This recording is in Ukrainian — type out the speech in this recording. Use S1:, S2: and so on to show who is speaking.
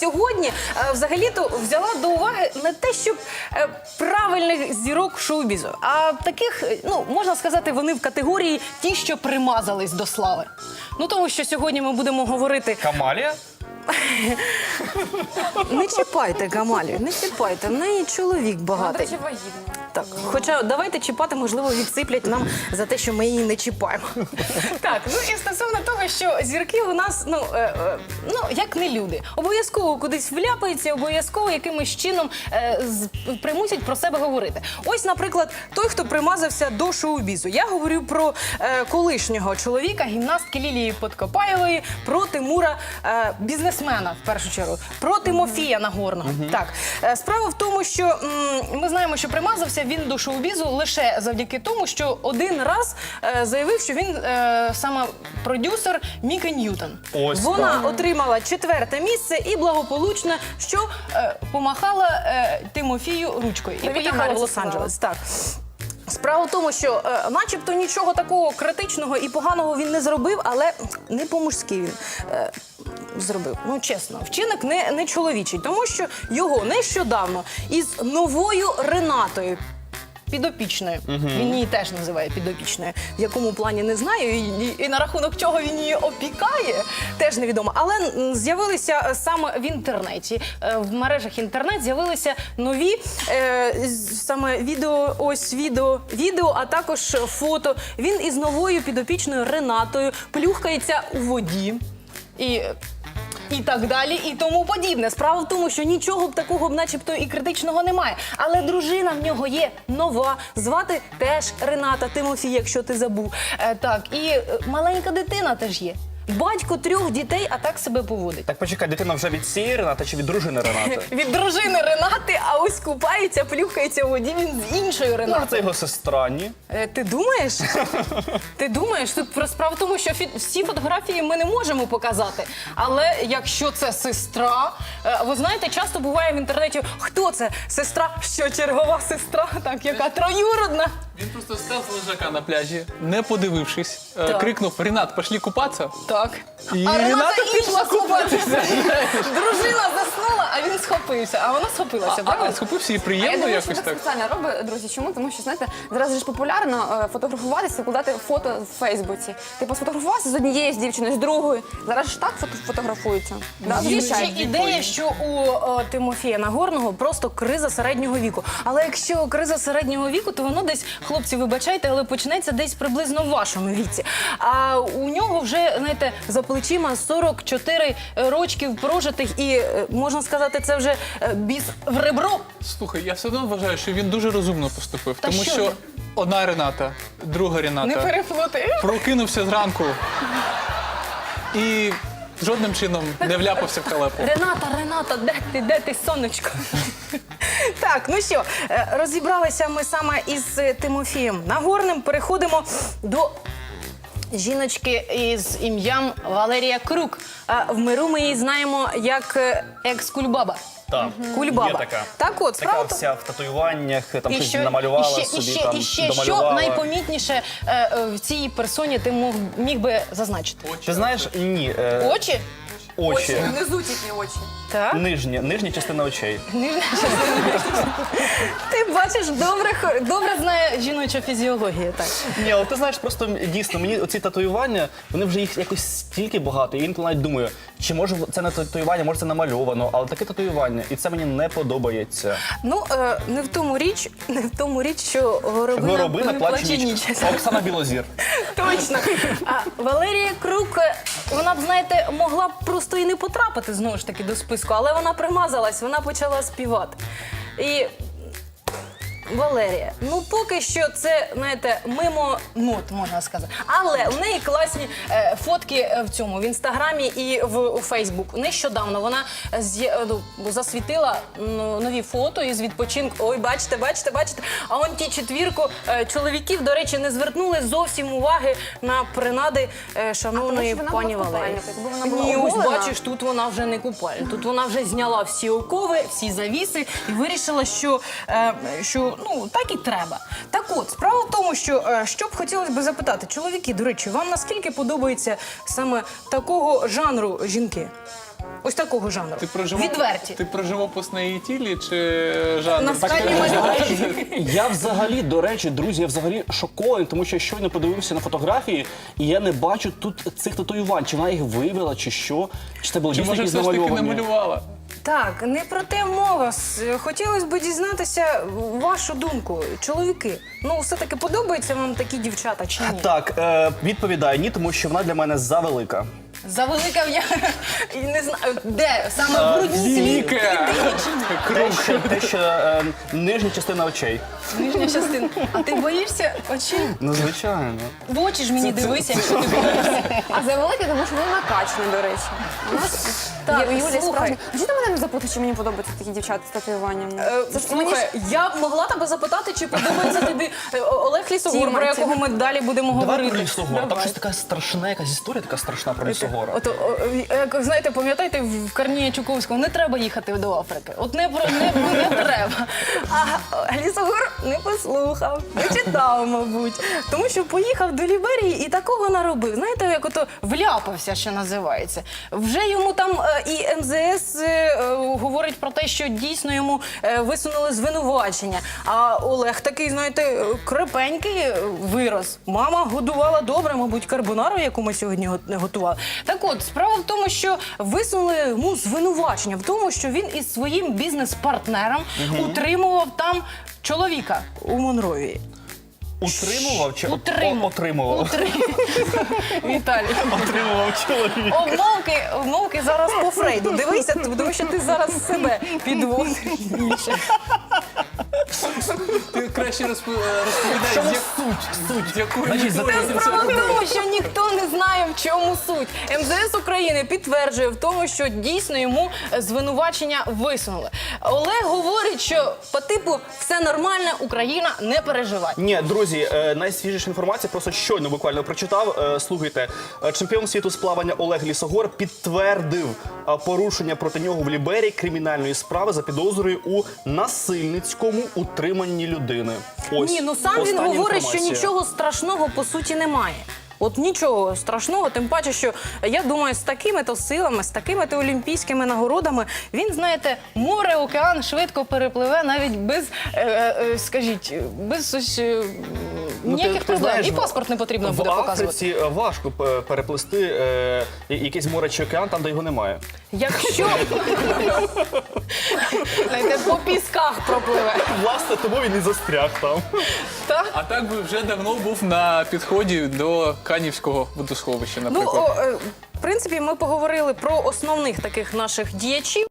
S1: Сьогодні е, взагалі-то взяла до уваги не те, щоб е, правильних зірок шоу-бізу, а таких, е, ну можна сказати, вони в категорії ті, що примазались до слави. Ну тому що сьогодні ми будемо говорити
S2: Камалія?
S1: не чіпайте Камалію, не чіпайте. В неї чоловік багатий. Так, хоча давайте чіпати, можливо, відсиплять нам за те, що ми її не чіпаємо. Так, ну і стосовно того, що зірки у нас, ну, е, е, ну як не люди, обов'язково кудись вляпаються, обов'язково якимось чином е, з- примусять про себе говорити. Ось, наприклад, той, хто примазався до шоу-бізу. Я говорю про е, колишнього чоловіка, гімнастки Лілії Подкопаєвої, про Тимура е, бізнесмена в першу чергу, про Тимофія Нагорного. Так, е, справа в тому, що м, ми знаємо, що примазався він до шоу-бізу лише завдяки тому, що один раз е, заявив, що він е, саме продюсер Міки Ньютон.
S2: Ось
S1: Вона
S2: так.
S1: отримала четверте місце і благополучно, що е, помахала е, Тимофію ручкою і поїхала в Лос-Анджелес. Так. Справа в тому, що е, начебто нічого такого критичного і поганого він не зробив, але не по-мужськи він е, зробив. Ну чесно, вчинок не, не чоловічий, тому що його нещодавно із новою Ренатою. Підопічною. Він її теж називає підопічною. В якому плані не знаю, і, і, і на рахунок чого він її опікає, теж невідомо. Але з'явилися е, саме в інтернеті, е, в мережах інтернет з'явилися нові е, саме відео, ось відео, відео, а також фото. Він із новою підопічною Ренатою плюхкається у воді. І і так далі, і тому подібне. Справа в тому, що нічого б такого б, начебто, і критичного немає. Але дружина в нього є нова. Звати теж Рената Тимофій, якщо ти забув. Е, так, і е, маленька дитина теж є. Батько трьох дітей, а так себе поводить.
S2: Так почекай, дитина вже від цієї Ренати чи від дружини Ренати?
S1: Від дружини Ренати, а ось купається, плюхається у воді. Він з іншою
S2: Може, це
S1: Ренатою.
S2: його сестра, ні?
S1: Е, Ти думаєш? Ти думаєш? Тут про справа в тому, що фі- всі фотографії ми не можемо показати. Але якщо це сестра, е, ви знаєте, часто буває в інтернеті, хто це? Сестра, що чергова сестра, так, яка троюродна.
S3: Він просто став з лежака на пляжі, не подивившись, е,
S1: Так.
S3: крикнув Рінат, пошли купатися.
S1: Так.
S3: І
S1: а Рената
S3: Рената пішла
S1: схопилася. Дружина схопився. А вона схопилася,
S3: А, а схопився і
S4: Я
S3: приємно
S4: думаю,
S3: якось так.
S4: так спеціально робить, друзі. Чому? Тому що знаєте, зараз же ж популярно е, фотографуватися, викладати фото в Фейсбуці. Типу сфотографувався з однією з дівчиною, з другою. Зараз ж так фото фотографуються. Да,
S1: Є
S4: звичайно.
S1: ще ідея, що у о, Тимофія Нагорного просто криза середнього віку. Але якщо криза середнього віку, то воно десь, хлопці, вибачайте, але почнеться десь приблизно в вашому віці. А у нього вже, знаєте, за плечима 44 рочків прожитих, і е, можна сказати, це вже е, біс в ребро.
S3: Слухай, я все одно вважаю, що він дуже розумно поступив,
S1: Та
S3: тому
S1: що
S3: що одна Рената, друга
S1: Не переплути.
S3: прокинувся зранку і жодним чином не вляпався в халепу.
S1: Рената, Рената, де ти, де ти, сонечко? так, ну що, е, розібралися ми саме із е, Тимофієм Нагорним. Переходимо до жіночки із ім'ям Валерія Крук. А в миру ми її знаємо як е, екс-кульбаба.
S2: Так.
S1: Кульбаба.
S2: Є така.
S1: Так от,
S2: Така
S1: справа в
S2: вся в татуюваннях, там щось намалювала
S1: і ще,
S2: собі,
S1: і ще,
S2: там
S1: і ще що
S2: домалювала.
S1: найпомітніше е, е, в цій персоні ти мог, міг би зазначити?
S2: Ти знаєш, ні, е,
S1: Очі?
S2: Очі.
S4: Внизу тільки очі.
S1: Так.
S2: Нижня, нижня частина очей.
S1: Ти бачиш, добре, хо- добре знає жіноча фізіологія. Так.
S2: Ні, але ти знаєш, просто дійсно мені оці татуювання, вони вже їх якось стільки багато. І інколи навіть думаю, чи може це не татуювання, може це намальовано, але таке татуювання, і це мені не подобається.
S1: Ну, е, не в тому річ, не в тому річ, що горобина,
S2: Горобина плаче ніч.
S1: ніч.
S2: Оксана Білозір.
S1: Точно. А Валерія Крук, е, вона б, знаєте, могла б просто і не потрапити знову ж таки до списку, але вона примазалась, вона почала співати. І Валерія, ну поки що це, знаєте, мимо нот, можна сказати. Але у неї класні е, фотки е, в цьому в інстаграмі і в у Фейсбук. Нещодавно вона з'є- е, ну, засвітила ну, нові фото із відпочинку. Ой, бачите, бачите, бачите. А он ті четвірку е, чоловіків, до речі, не звернули зовсім уваги на принади е, шановної
S4: А
S1: пані Валерії. Ні, ось бачиш, тут вона вже не купальня. Тут вона вже зняла всі окови, всі завіси і вирішила, що, е, що ну так і треба. Так от, справа в тому, що е, що б хотілося б запитати, чоловіки, до речі, вам наскільки подобається саме такого жанру жінки? Ось такого жанру.
S3: Ти про живопис-
S1: Відверті.
S3: Ти про живопис на її тілі чи жанр?
S1: На скалі малювання.
S2: Я взагалі, до речі, друзі, я взагалі шокований, тому що я щойно подивився на фотографії, і я не бачу тут цих татуювань. Чи вона їх вивела, чи що? Чи це було
S3: Чи
S2: дійсно
S3: може
S2: якісь
S3: все ж таки
S2: намальовані?
S3: намалювала?
S1: Так, не про те мова. С- Хотілося б дізнатися вашу думку, чоловіки. Ну, все-таки подобаються вам такі дівчата чи ні?
S2: Так, е, відповідаю ні, тому що вона для мене завелика.
S1: Завелика я і не знаю, де саме в грудній
S3: Віка!
S2: Те, що, те, що е, нижня частина очей.
S1: нижня частина. А ти боїшся очей?
S2: Ну, звичайно.
S1: В очі ж мені дивися, якщо ти боїшся.
S4: А завеликий, тому що він накачаний, до речі. У нас
S1: Так,
S4: є у Юлі. Ти мене не чи мені подобаються такі дівчата з татуюваннями?
S1: Е,
S4: Це ж мені
S1: Слухай, я б могла тебе запитати, чи подобається тобі е, Олег Лісогор, про якого ми далі будемо
S2: Давай
S1: говорити.
S2: про лісогор. Там
S1: Давай.
S2: щось така страшна, якась історія така страшна про лісогора.
S1: От, о, о, як знаєте, пам'ятаєте, в Корніє Чуковського не треба їхати до Африки. От не про не, не треба. А Лісогор не послухав, не читав, мабуть. Тому що поїхав до Ліберії і такого наробив. Знаєте, як ото вляпався, що називається. Вже йому там е, і МЗС е, говорить про те, що дійсно йому е, висунули звинувачення. А Олег такий, знаєте, крепенький вирос. Мама годувала добре, мабуть, карбонару, яку ми сьогодні го- готували. Так от, справа в тому, що висунули йому звинувачення в тому, що він із своїм бізнес-партнером утримував там чоловіка у Монровії.
S2: Утримував чи
S1: Утримував.
S2: о- отримував?
S1: Віталій.
S2: Отримував чоловік.
S1: Обмовки, обмовки зараз по Фрейду. Дивися, тому що ти зараз себе підводиш.
S3: Ти краще розпо- е, розповідай, як...
S2: суть? Суть.
S3: з якої
S2: Значить, за
S3: метою
S2: те-
S3: це
S1: Справа в
S3: робив.
S1: тому, що ніхто не знає, в чому суть. МЗС України підтверджує в тому, що дійсно йому звинувачення висунули. Олег говорить, що по типу все нормально, Україна не переживай.
S2: Ні, друзі, е, найсвіжіша інформація, просто щойно буквально прочитав. Е, Слухайте, е, чемпіон світу з плавання Олег Лісогор підтвердив е, порушення проти нього в Ліберії кримінальної справи за підозрою у насильницькому утриманні людини. Ось
S1: Ні, ну сам він
S2: остання
S1: говорить, що нічого страшного по суті немає. От нічого страшного, тим паче, що я думаю, з такими то силами, з такими то олімпійськими нагородами, він, знаєте, море, океан швидко перепливе навіть без, е, е, скажіть, без ось, е,
S2: Ну, ти-
S1: ніяких
S2: ти
S1: проблем.
S2: знаєш,
S1: І паспорт не потрібно
S2: в
S1: буде показувати.
S2: Африці е, важко е, переплисти е, я- якесь море чи океан, там де його немає.
S1: Якщо знаєте, по пісках пропливе.
S2: Власне, тому він і застряг там.
S1: Так?
S3: А так би вже давно був на підході до Канівського водосховища,
S1: Ну,
S3: наприклад.
S1: о, е, в принципі, ми поговорили про основних таких наших діячів.